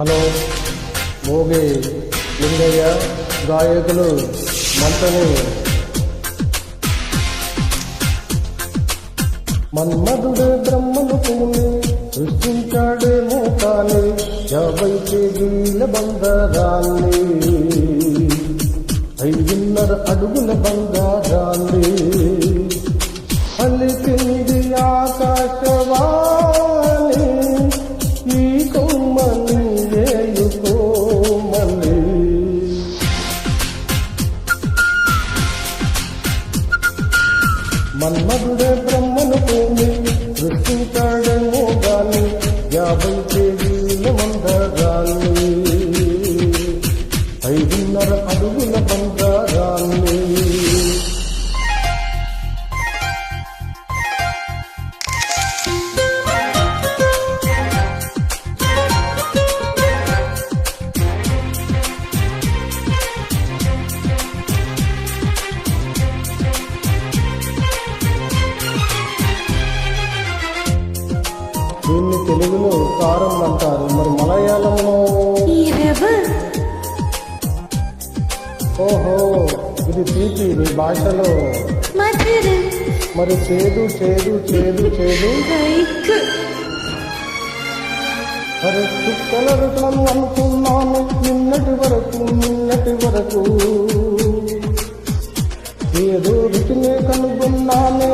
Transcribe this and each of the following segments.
Hello మోగి లింగయ్య గాయకులు మంటని మన్మధుడు బ్రహ్మను పూని సృష్టించాడేమో కానీ యాభై కేజీల బంగారాన్ని. ఐదున్నర అడుగుల బంగారాన్ని. పలికింది ఆకాశవా తెలుగులో కారం అంటారు మరి మలయాళంలో? ఓహో ఇది తీపి మీ భాషలో. మరి చేదు చేదు చేదు చేదు. మరి చుక్కల రుచనం అనుకున్నాను. నిన్నటి వరకు నిన్నటి వరకు. ఏదో రుచినే కనుగొన్నాను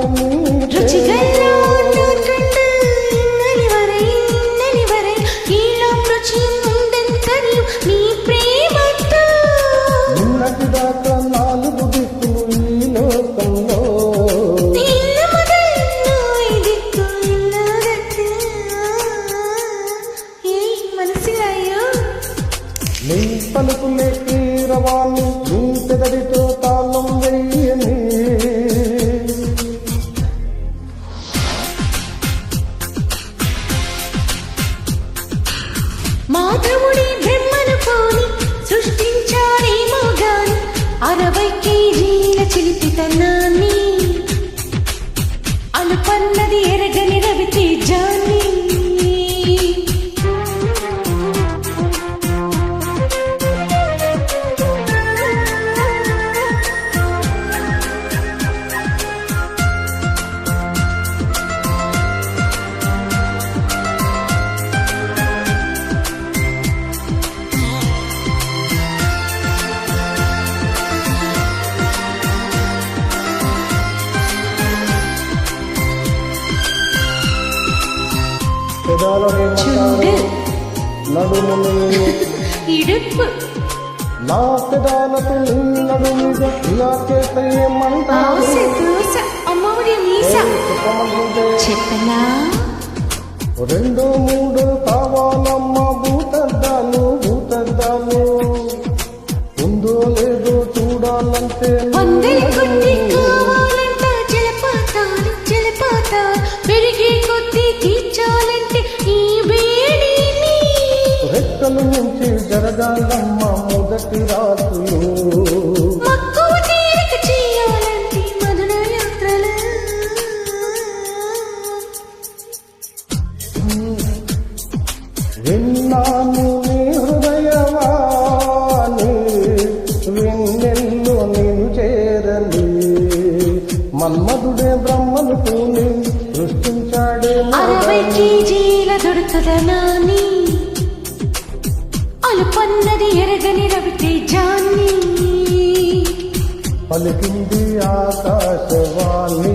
మాధవుడి బ్రహ్మను పోని సృష్టించారేమో గాని అరవై కేజీల చిలిపితనాన్ని అనుపన్నది ఎరగని రవితే నా ఇలా చేస్తే చెప్పనా? రెండు మూడు కావాలమ్మా భూతద్దాలు భూతద్దాలు. ఉందో లేదో చూడాలంటే రెక్కలు నుంచి జరగాలమ్మ మొదటి రాత్రులు. విన్నాను నీ హృదయవాణి విన్నెల్లు నేను చేరని మన్మధుడే బ్రహ్మను పూని సృష్టించాడే అరవై కేజీల దొడుకుదనాని అలుపన్నది ఎరగని రవితే జాన్ని పలికింది ఆకాశవాణి.